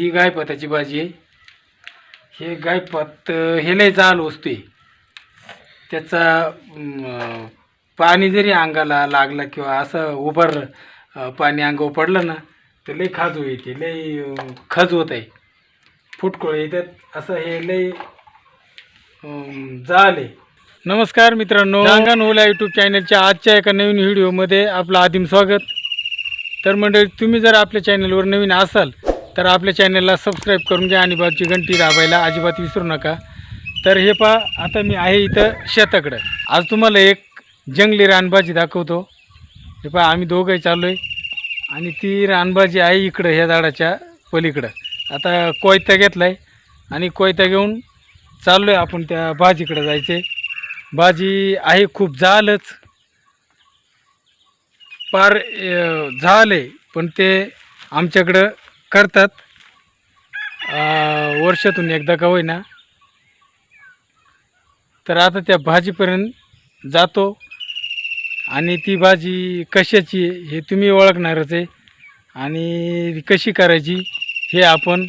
ही गायपताची भाजी आहे. हे गायपत हे लय जाल असते त्याचा पाणी जरी अंगाला लागलं किंवा असं उभर पाणी अंगावर पडलं ना तर लय खाजू येते लय अं, खजवत आहे फुटकोळ येतात. असं हे लय अं, जाल आहे. नमस्कार मित्रांनो. अंगण ओला यूट्यूब चॅनलच्या आजच्या एका नवीन व्हिडिओमध्ये आपलं आदिम स्वागत. तर मंडळी तुम्ही जर आपल्या चॅनलवर नवीन असाल तर आपल्या चॅनलला सबस्क्राईब करून घ्या आणि बाजूची घंटी दाबायला अजिबात विसरू नका. तर हे पहा आता मी आहे इथं शेताकडं. आज तुम्हाला एक जंगली रानभाजी दाखवतो. हे पहा आम्ही दोघंही चाललो आहे आणि ती रानभाजी आहे इकडं ह्या झाडाच्या पलीकडं. आता कोयता घेतला आहे आणि कोयता घेऊन चाललो आहे आपण त्या भाजीकडं जायचे भाजी आहे खूप झालंच. पार झालं आहे पण ते आमच्याकडं करतात. वर्षातून एकदा का होईना. तर आता त्या भाजीपर्यंत जातो. आणि ती भाजी कशाची हे तुम्ही ओळखणारच आहे. आणि कशी करायची हे आपण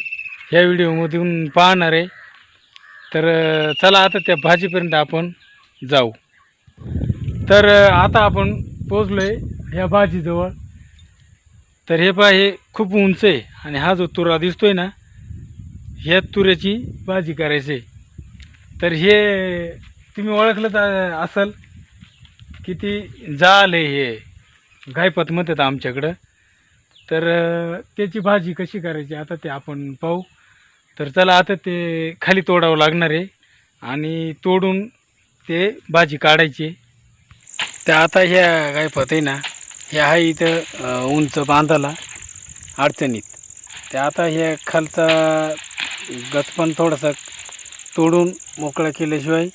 ह्या व्हिडिओमधून पाहणार आहे. तर चला आता त्या भाजीपर्यंत आपण जाऊ. तर आता आपण पोचलो आहे ह्या भाजीजवळ. तर हे पहा हे खूप उंच आहे आणि हा जो तुरा दिसतोय ना ह्या तुऱ्याची भाजी करायची आहे. तर हे तुम्ही ओळखलं तर असाल किती जाल आहे हे. गायपत म्हणतात आमच्याकडं. तर त्याची भाजी कशी करायची आता ते आपण पाहू. तर चला आता ते खाली तोडावं लागणार आहे आणि तोडून ते भाजी काढायची तर आता ह्या गायपत आहे ना ह्या आहे इथं उंच बांधाला. अडचणीत. ते आता हे खालचा गचपण थोडासा तोडून मोकळा केल्याशिवाय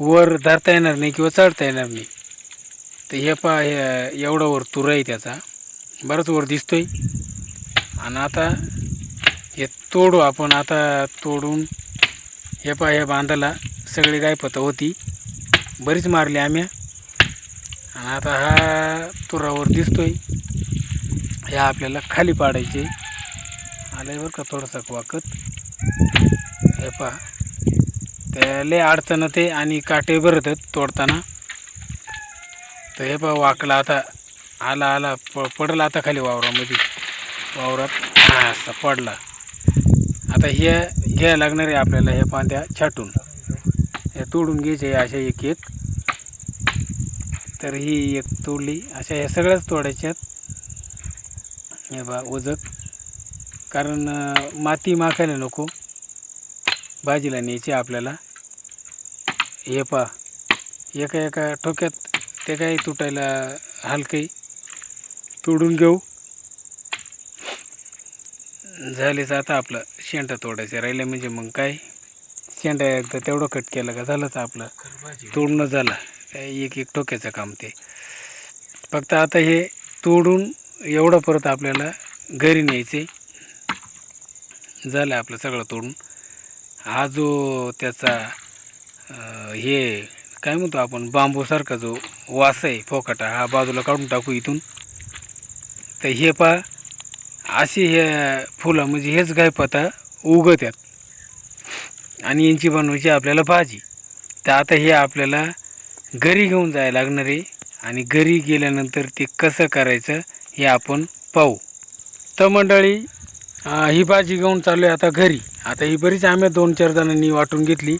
वर धरता येणार नाही किंवा चढता येणार नाही. तर हे पा हे एवढा वर तुरा आहे त्याचा. बराच वर दिसतोय. आणि आता हे तोडू आपण आता तोडून हे पा ह्या बांधाला सगळी गायपतं होती. बरीच मारली आम्ही. आणि आता हा तुरावर दिसतोय. ह्या आपल्याला खाली पाडायचे. आलं बरं का थोडंसं वाकत. हे पहा. ते लय अडचण ते आणि काटे भरतात तोडताना. तर हे पहा वाकला आता आला आला प पडला आता खाली वावरामध्ये. वावरात हा असा पडला. आता हे घ्यायला लागणार आहे आपल्याला हे पांद्या छाटून. हे तोडून घ्यायचे अशा एक एक तर ही एक तोडली. अशा ह्या सगळ्याच तोडायच्यात. हे बा ओझक कारण माती माखायला नको. भाजीला न्यायची आपल्याला. हे पा एका एका ठोक्यात ते काही तुटायला हलकंही तोडून घेऊ. झालेच आता आपलं शेंडा तोडायचं. राहिलं म्हणजे मग काय? शेंडा एकदा तेवढं कट केलं का झालंच आपलं. तोडणं झालं. एक एक टोक्याचं काम ते. फक्त आता हे तोडून एवढं परत आपल्याला घरी न्यायचे झालं आपलं सगळं तोडून. हा जो त्याचा हे काय म्हणतो आपण बांबूसारखा जो वास आहे फोकाटा हा बाजूला काढून टाकू इथून. तर हे पा अशी हे फुलं म्हणजे हेच गायपाता उगत्यात आणि यांची बनवायची आपल्याला भाजी. तर आता हे आपल्याला घरी घेऊन जायला लागणार आहे. आणि घरी गेल्यानंतर ते कसं करायचं हे आपण पाहू. तर मंडळी ही भाजी घेऊन चाललो आहे आता घरी. आता ही बरीच आम्ही दोन चार जणांनी वाटून घेतली.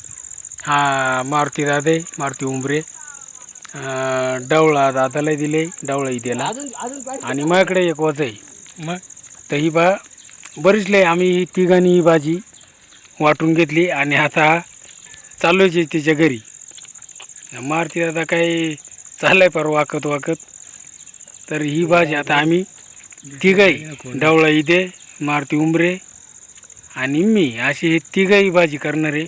हा मारुती दादे मारुती उंबरे डवळा दादालाही दिले डवळाही दिला. आणि माझ्याकडे एक वज आहे मग? तर ही बा बरीच लय आम्ही ही तिघांनी ही भाजी वाटून घेतली आणि आता चाललोय तिच्या घरी. मारुती दादा काही चाललाय पर वाकत वाकत? तर ही भाजी आता आम्ही तिघही डवळा इथे मारुती उंबरे आणि मी अशी ही तिघही भाजी करणार आहे.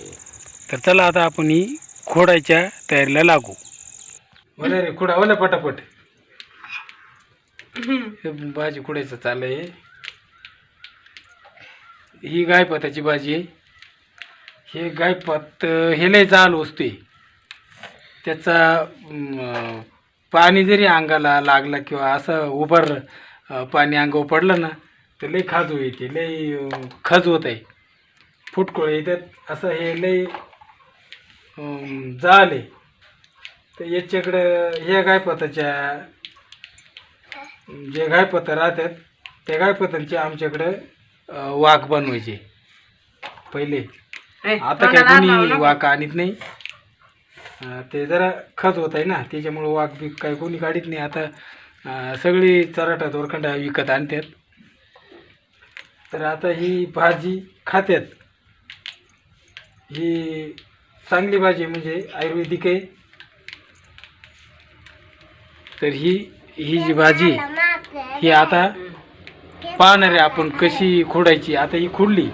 तर चला आता आपण ही खोडायच्या तयारीला लागू. बरं रे खुडा ओला पटापट. हे भाजी खुडायचं चाललंय ही गायपताची भाजी आहे. हे गायपत हे लय जाल असते त्याचा पाणी जरी अंगाला लागलं किंवा असं उभर पाणी अंगावर पडलं ना तर लई खाजू येते लई अं, खजवत आहे फुटकोळ येतात. असं हे लई जाले तर याच्याकडं ह्या गायपताच्या जे गायपतं राहतात त्या गायपतांचे आमच्याकडं वाघ बनवायचे. पहिले. आता काय हात कोणी. वाघ आणत नाही. ते जरा खत होत आहे ना त्याच्यामुळं वाघ बीक काय कोणी काढीत नाही. आता सगळी चराटा दोरखंडा विकत आणतात. तर आता ही भाजी खात्यात. ही चांगली भाजी म्हणजे आयुर्वेदिक आहे. तर ही ही जी भाजी आहे, ही आता पाहणार आहे आपण कशी खोडायची. आता ही खुडली.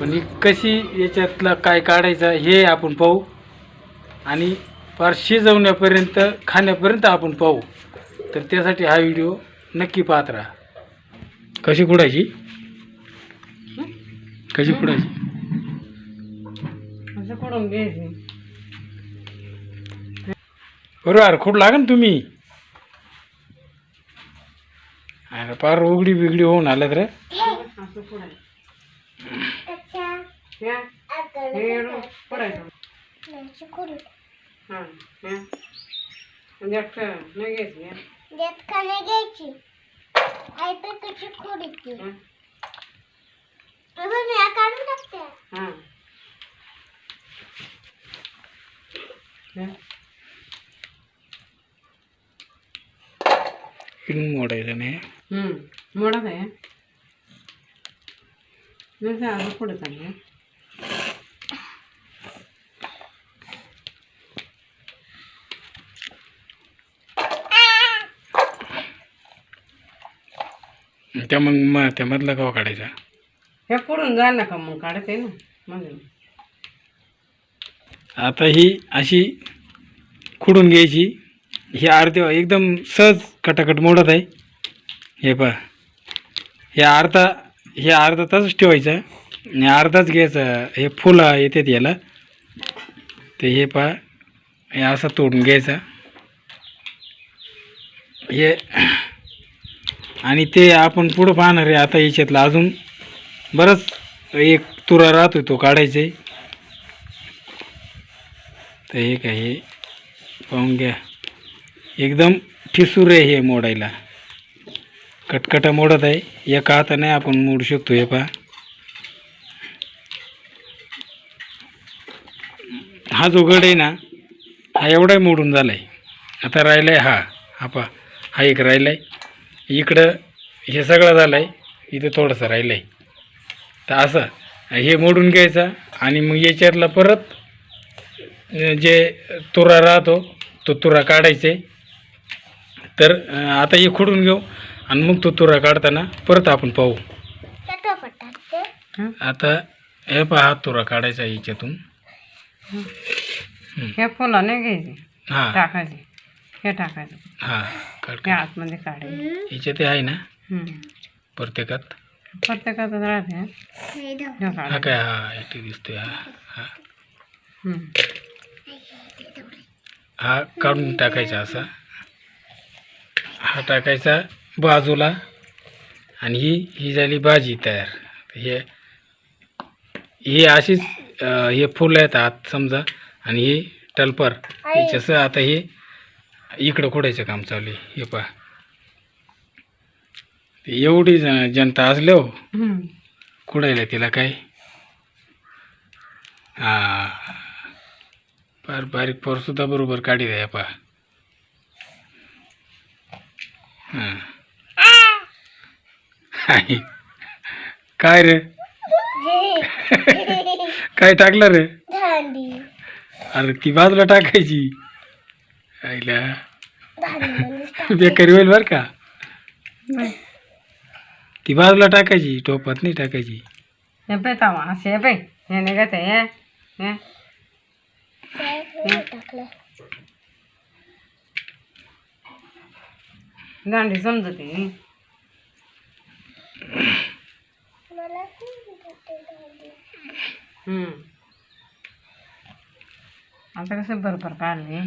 पण ही कशी याच्यातला काय काढायचं हे आपण पाहू. आणि फार शिजवण्यापर्यंत खाण्यापर्यंत आपण पाहू. तर त्यासाठी हा व्हिडिओ नक्की पाहत राहा. कशी खुडायची कशी खुडायची असं घ्यायची. बरोबर खूप लागेल तुम्ही. अरे पार उघडी बिगडी होऊन आलं तर असं पुढायचं हे हे एवढं पुढायचं हां हे. म्हणजे अख्खं नाही घ्यायची हे. घ्यायची? आई तर कशी खोडीची हं. मी काढून टाकते हां हे. इकडून मोडायचं नाही हम्म. मोडत आहे नाही ते असं पुढे चालले त्या मग मग त्यामधला कवा काढायचा. हे पुढून ना का मग काढते ना आता ही अशी खुडून घ्यायची. ही अर्धे एकदम सहज कटाकट मोडत आहे. हे पहा. हे अर्धा हे अर्धा तासच ठेवायचा. आणि अर्धाच घ्यायचा. हे फुलं येतात याला. ते हे पहा. हे असा तोडून घ्यायचा. हे आणि ते आपण पुढं पाहणार आहे आता याच्यातलं. अजून बरंच एक तुरा राहतो तो काढायचा. तर हे काय हे? पाहून घ्या. एकदम ठिसूर आहे हे मोडायला. कटकटा मोडत आहे. एका हाताने आपण मोडू शकतो हे पहा. हा जो गड आहे ना हा एवढाही मोडून झाला आहे आता राहिला आहे हा. हा पहा. हा एक राहिला आहे इकडं हे सगळं झालं आहे इथं थोडंसं राहिलं आहे तर असं हे मोडून घ्यायचं आणि मग याच्यातला परत जे तुरा राहतो तो तुरा काढायचे. तर आता हे खोडून घेऊ आणि मग तो तुरा काढताना परत आपण पाहू? आता हे पहा हा तुरा काढायचा याच्यातून. हे फुलं नाही घ्यायची. हां. टाकायचे. हे टाकायचं. हां. काढ हे काढ. आतमध्ये काढायचे. याच्यात हे आहे ना. प्रत्येकात? प्रत्येकाचं राहते हं. काय हा इथे दिसतोय हा हा. हम्म. हा काढून टाकायचा असा. हा टाकायचा बाजूला आणि ही ही झाली भाजी तयार. हे ही अशीच अं, हे फुलं आहेत आत समजा आणि हे टलपर. याच्यासह आता हे इकडं खोडायचं काम चालू आहे? हे पहा. ते एवढी ज- जनता असल्या हो. हम्म. खुडायला तिला काय? हा फार बारीक पोर सुद्धा बरोबर काढी द्या पा हा. काय रे? काय टाकलं रे? अरे ती बाजूला टाकायची. आईला. बेकारी होईल बरं का? नाही. ती बाजूला टाकायची टोपात नाही टाकायची. हे पे तावा असे हे पे हे निघत आहे टाकलं दांडी समजते. आता कसं बरोबर काढले?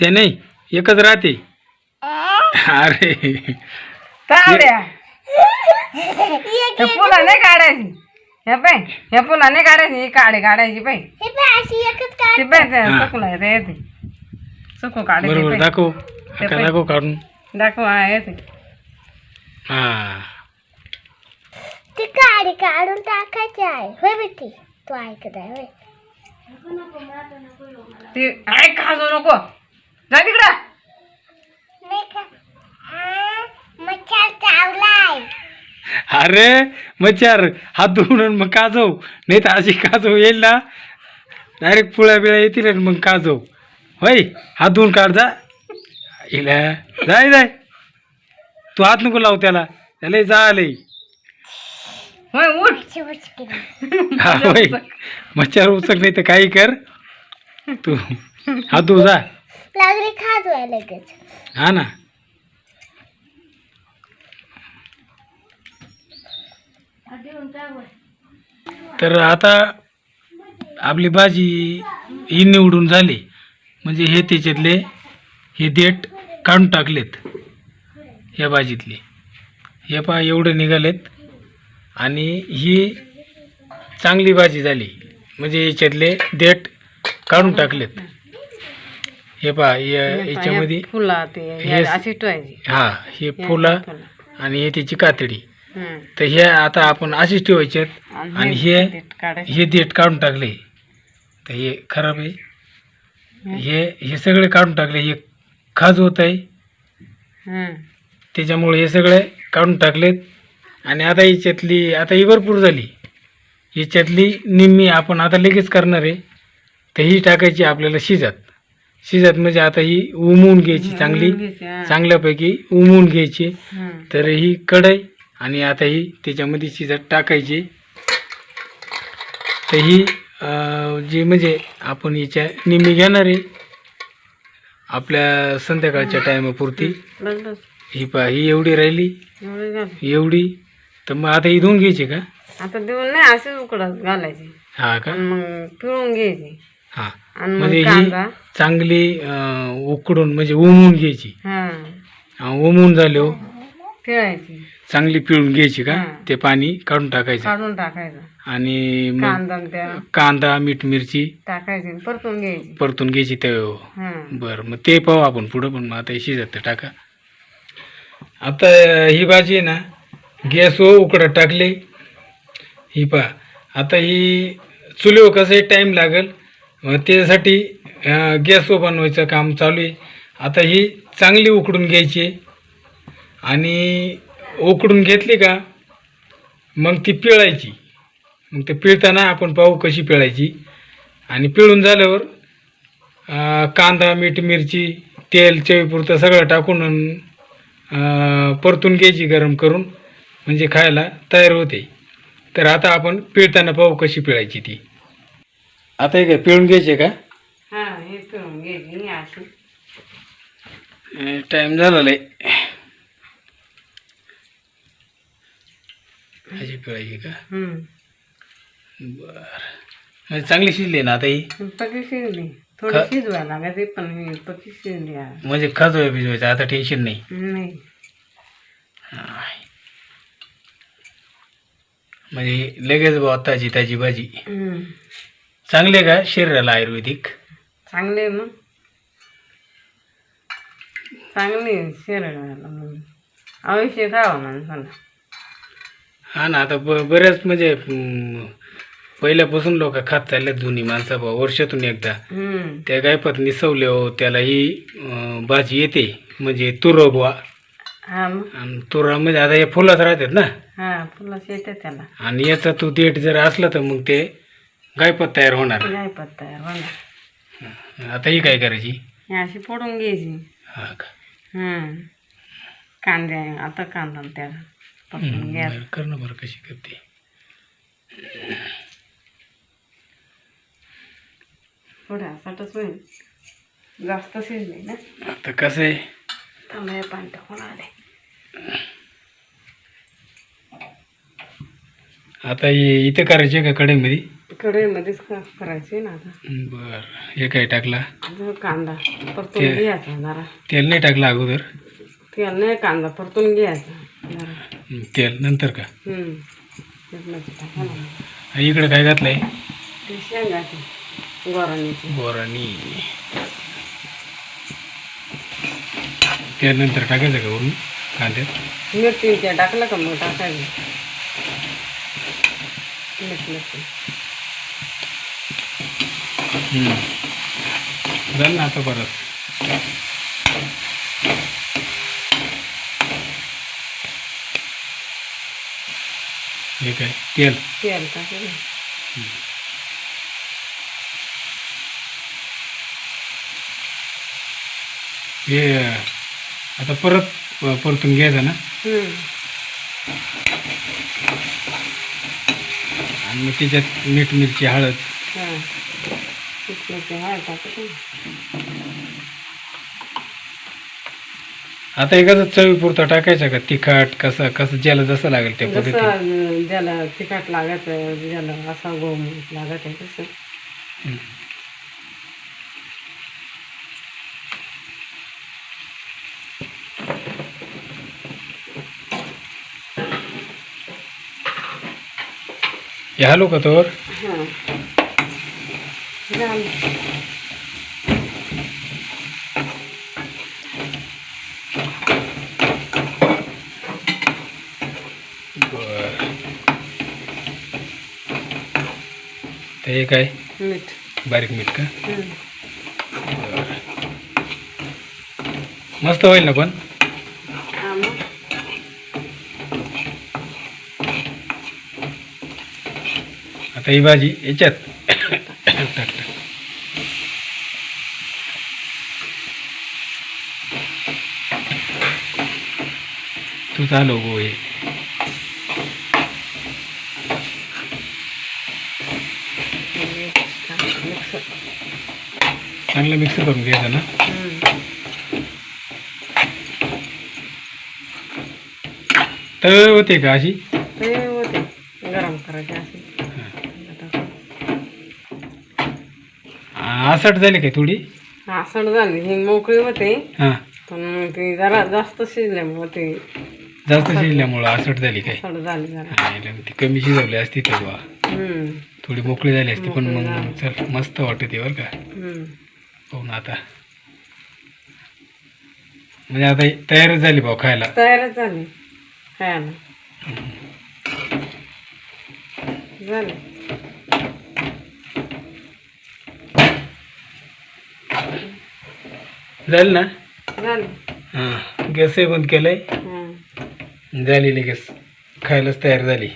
ते नाही एकच राहते. अरे. तावड्या. ह्या फुलं नाही काढायची. ह्या पाय ह्या फुलं नाही काढायची ही काढे काढायची पाय हे अशी एकच काढ ती पाय ते हा. सुकला येते येते. सुकू बरोबर पाय. दाखव. पण- दाखव काढून. दाखव हा येते. हा. ती काडी काढून टाकायची आहे. होय बेटी तू ऐकत आहे होय. ती ऐ खाजू नको? जा तिकडं. नाही का आ, मच्छर चावलाय. अरे मच्छर हात धुवून मग काजव. नाही तर अशी काजव येईल ना. डायरेक्ट पुळ्या बिळ्या येतील आणि मग काजव. होय हात धुवून काढ जा. इला जाय जाय. तू हात नको लाव त्याला. त्याला जा आले होय उठ. हा होय. मच्छर उचक नाही तर काही कर. तू हात धुव जा. लागली खाजू आहे लगेच? हा ना. तर आता आपली भाजी ही निवडून झाली. म्हणजे हे त्याच्यातले हे देठ काढून टाकलेत. या भाजीतले. हे पहा एवढे निघालेत. आणि ही चांगली भाजी झाली. म्हणजे याच्यातले देठ काढून टाकलेत. हे पहा या- याच्यामध्ये हे- हा हे फुलं आणि हे त्याची कातडी. तर हे आता आपण अशीच ठेवायचे आणि हे हे देठ काढून टाकले. तर हे खराब आहे. हे हे सगळे काढून टाकले. हे खाज होत आहे. त्याच्यामुळे हे सगळे काढून टाकलेत. आणि आता याच्यातली आता ही भरपूर झाली. याच्यातली निम्मी आपण आता लगेच करणार आहे. तर ही टाकायची आपल्याला शिजत. शिजत म्हणजे आता ही उमवून घ्यायची चांगली. चांगल्यापैकी उमवून घ्यायची. तर ही कढई आणि आता ही त्याच्यामध्ये शिजत टाकायची. तर ही जी म्हणजे आपण हिच्या निम्मी घेणार आहे आपल्या संध्याकाळच्या टायमापुरती. ही पा ही एवढी राहिली. एवढी. तर मग आता ही धुवून घ्यायची का? आता देऊन नाही असेच उकडत घालायची. हा का? आणि मग पिळून घ्यायची. हा. आणि म्हणजे मग ही कांदा. चांगली अं, उकडून म्हणजे उमवून घ्यायची. हा. उमवून झाले हो. पिळायची चांगली पिळून घ्यायची का? हा. ते पाणी काढून टाकायचं. काढून टाकायचं. आणि मग कांदा आणि त्या कांदा मीठ मिरची टाकायची आणि परतून घ्यायची. परतून घ्यायची तव्यावर हा. बरं मग ते पाहू आपण पुढं पण मग आता हे शिजत ते टाका. आता ही भाजी आहे ना गॅसवर उकडत टाकली. ही पहा आता ही चुलीवर कसंही टाईम लागेल मग त्यासाठी गॅसवर बनवायचं काम चालू आहे. आता ही चांगली उकडून घ्यायची आणि उकडून घेतली का मग ती पिळायची. मग ते पिळताना आपण पाहू कशी पिळायची. आणि पिळून झाल्यावर कांदा मीठ मिरची तेल चवीपुरतं सगळं टाकून परतून घ्यायची गरम करून. म्हणजे खायला तयार होते. तर आता आपण पिळताना पाहू कशी पिळायची ती. आता हे काय पिळून घ्यायचे का? हा हे पिळून घ्यायची टाईम झाला पिळायची का? हम्म. बर. म्हणजे चांगली शिजली ना आता ही? पकी शिजली. थोडी खा- लागायची पण ही पकी शिजली आहे. म्हणजे खाजोय भिजवायचं आता टेन्शन नाही. नाही. म्हणजे लगेच बुवा ताजी ताजी भाजी. हम्म. चांगली का शरीराला आयुर्वेदिक? चांगली आहे मग चांगली आहे शरीराला खावं माणसाला हा ना आता ब बऱ्याच म्हणजे हम्म, पहिल्यापासून लोक खात चालल्यात जुनी माणसं बुवा वर्षातून एकदा. हम्म. त्या गायपात निसवले हो त्याला ही अं, भाजी येते. म्हणजे तुर बुवा. हा. मग आणि तुरा म्हणजे आता हे फुलंच राहतात ना? हा फुलं येते त्याला. आणि याचा तू देठ जर असला तर मग ते गायपत तयार होणार. काय पत्ता आहे बघा आता ही काय करायची? ही अशी फोडून घ्यायची. हा का. कांदे आता कांदा आणि त्याला घ्या बरं, कर ना बरं कशी करते. साठच होईल. जास्त शिजली ना? आता कसं आहे? तांबे पाणी टाकून आले. आता हे इथं करायचे का कढईमध्ये? कढईमध्येच क- करायचे ना आता. बर. हे काय टाकला? जो कांदा परतून घ्यायचा जरा. तेल नाही टाकलं अगोदर? तेल नाही कांदा परतून घ्यायचा जरा. हं, तेल. नंतर का? हम्म. तेलाचं टाका ना. आणि इकडे काय घातलंय? ते शेंगाचे तेल नंतर टाकायचं का वरून? कांद्यात मिरची ते टाकलं का मग? टाकायचं. मीठ. झालं ना आता परत. हे काय? तेल. तेल टाकायचं. हे आता परत परतून घ्यायचं ना. आणि मग त्याच्यात मीठ मिरची हळद. हा. मीठ मिरची हळद टाकायचं. आता एखादं चवीपुरता टाकायचा का? तिखट कसं कसं ज्याला जसं लागेल त्या जसं पद्धतीने. ज्याला तिखट लागत ज्याला असा गोम लागत आहे तसं हॅलो का हां. बर. ते काय? मीठ. बारीक मीठ का. मस्त होईल ना पण हा मग आता ही भाजी याच्यात. टाकलं तू चालो गो हे. चांगलं मिक्स करून घ्यायचं ना. तर होते का अशी ते होते गरम करायचे असे आसट झाली काय थोडी? हा सण झाली. ही मोकळी होते. हां. पण मग ती जरा जास्त शिजल्यामुळे ते जास्त शिजल्यामुळं आसट झाली काय? झाली जरा. हा, इला ती कमी शिजवली असती तेव्हा हम्म. थोडी मोकळी झाली असती पण मग. चल मस्त वाटते बरं का. हम्म. पाहू ना आता. म्हणजे आता ही तयारच झाली भाऊ खायला. तयारच झाली. खायला. झाली. झाली ना? झाली. हां गॅसही बंद केलंय. हम्म. झाली लगेच खायलाच तयार झाली.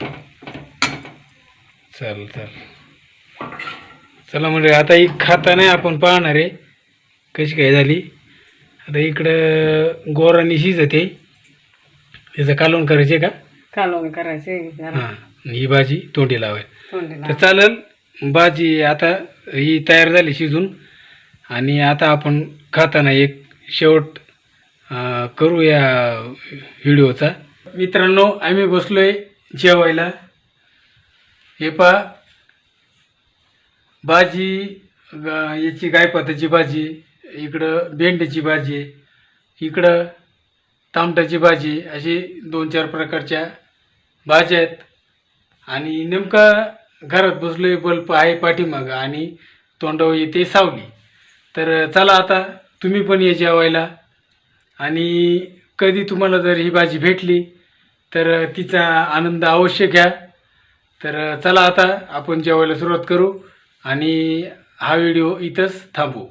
चल चल चला म्हणजे आता ही खाता नाही आपण पाहणार आहे कशी काय झाली. आता इकडं गोरानी शिजते. त्याचं कालवण करायचे का? कालवण करायचे. हां आणि ही भाजी तोंडी लावाय. तोंडीला तर चालेल भाजी आता ही तयार झाली शिजून. आणि आता आपण खाताना एक शेवट करू या व्हिडिओचा. मित्रांनो आम्ही बसलोय जेवायला. हे पहा भाजी ग- याची गायपाताची भाजी इकडं भेंडीची भाजी इकडं तामटाची भाजी अशी दोन चार प्रकारच्या भाज्या आहेत. आणि नेमका घरात बसलोय बल्ब आहे पाठीमागं आणि तोंडावर येते सावली. तर चला आता तुम्ही पण ये जेवायला. आणि कधी तुम्हाला जर ही भाजी भेटली तर तिचा आनंद अवश्य घ्या. तर चला आता आपण जेवायला सुरुवात करू आणि हा व्हिडिओ इथंच थांबू.